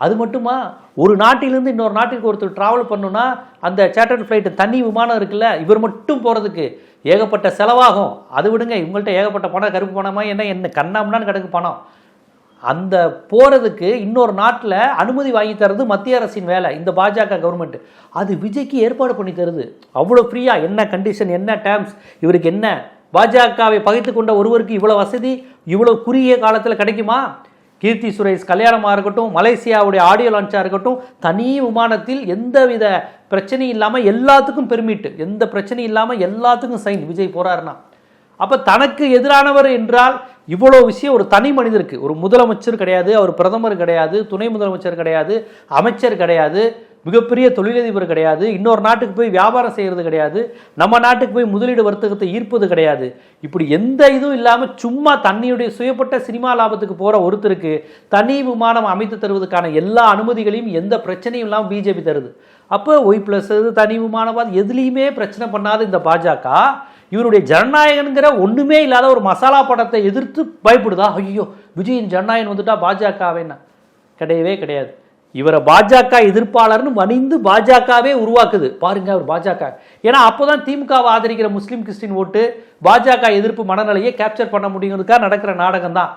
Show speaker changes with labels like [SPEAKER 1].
[SPEAKER 1] அது மட்டுமா? ஒரு நாட்டிலிருந்து இன்னொரு நாட்டுக்கு ஒருத்தர் ட்ராவல் பண்ணணும்னா அந்த சேட்டர் ஃப்ளைட்டு தனி விமானம் இருக்குல்ல இவர் மட்டும் போகிறதுக்கு ஏகப்பட்ட செலவாகும். அது விடுங்க இவங்கள்ட்ட ஏகப்பட்ட பணம் கருப்பு பணமா என்ன என்ன கண்ணாமுன்னான்னு கிடக்கு பணம். அந்த போகிறதுக்கு இன்னொரு நாட்டில் அனுமதி வாங்கி தரது மத்திய அரசின் வேலை இந்த பாஜக கவர்மெண்ட் அது விஜய்க்கு ஏற்பாடு பண்ணி தருது. அவ்வளோ ஃப்ரீயாக என்ன கண்டிஷன் என்ன டேர்ம்ஸ் இவருக்கு என்ன? பாஜகவை பகைத்து கொண்ட ஒருவருக்கு இவ்வளோ வசதி இவ்வளோ குறுகிய காலத்தில் கிடைக்குமா? கீர்த்தி சுரேஷ் கல்யாணமாக இருக்கட்டும் மலேசியாவுடைய ஆடியோ லான்ச்சாக இருக்கட்டும் தனி விமானத்தில் எந்தவித பிரச்சனையும் இல்லாமல் எல்லாத்துக்கும் பெர்மிட் எந்த பிரச்சனையும் இல்லாமல் எல்லாத்துக்கும் சைன் விஜய் போறாருன்னா. அப்போ தனக்கு எதிரானவர் என்றால் இவ்வளோ விஷயம் ஒரு தனி மனிதருக்கு ஒரு முதலமைச்சர் கிடையாது அவர் பிரதமர் கிடையாது துணை முதலமைச்சர் கிடையாது அமைச்சர் கிடையாது. மிகப்பெரிய தொழிலதிபர் கிடையாது. இன்னொரு நாட்டுக்கு போய் வியாபாரம் செய்கிறது கிடையாது. நம்ம நாட்டுக்கு போய் முதலீடு வர்த்தகத்தை ஈர்ப்பது கிடையாது. இப்படி எந்த இதுவும் இல்லாமல் சும்மா தன்னுடைய சுயப்பட்ட சினிமா லாபத்துக்கு போகிற ஒருத்தருக்கு தனி விமானம் அமைத்து தருவதற்கான எல்லா அனுமதிகளையும் எந்த பிரச்சனையும் இல்லாமல் பிஜேபி தருது. அப்போ ஒய் ப்ளஸ் தனி விமானவாத் எதுலேயுமே பிரச்சனை பண்ணாத இந்த பாஜக இவருடைய ஜனநாயகன்கிற ஒன்றுமே இல்லாத ஒரு மசாலா படத்தை எதிர்த்து பயப்படுதா? ஐயோ விஜயின் ஜனநாயகன் வந்துட்டா பாஜகவேன்னா? கிடையவே கிடையாது. இவரை பாஜக எதிர்ப்பாளர்னு மணிந்து பாஜகவே உருவாக்குது. பாருங்க அவர் பாஜக. ஏன்னா அப்போதான் திமுகவை ஆதரிக்கிற முஸ்லீம் கிறிஸ்டின் ஓட்டு பாஜக எதிர்ப்பு மனநிலையை கேப்சர் பண்ண முடியுங்கிறதுக்காக நடக்கிற நாடகம் தான்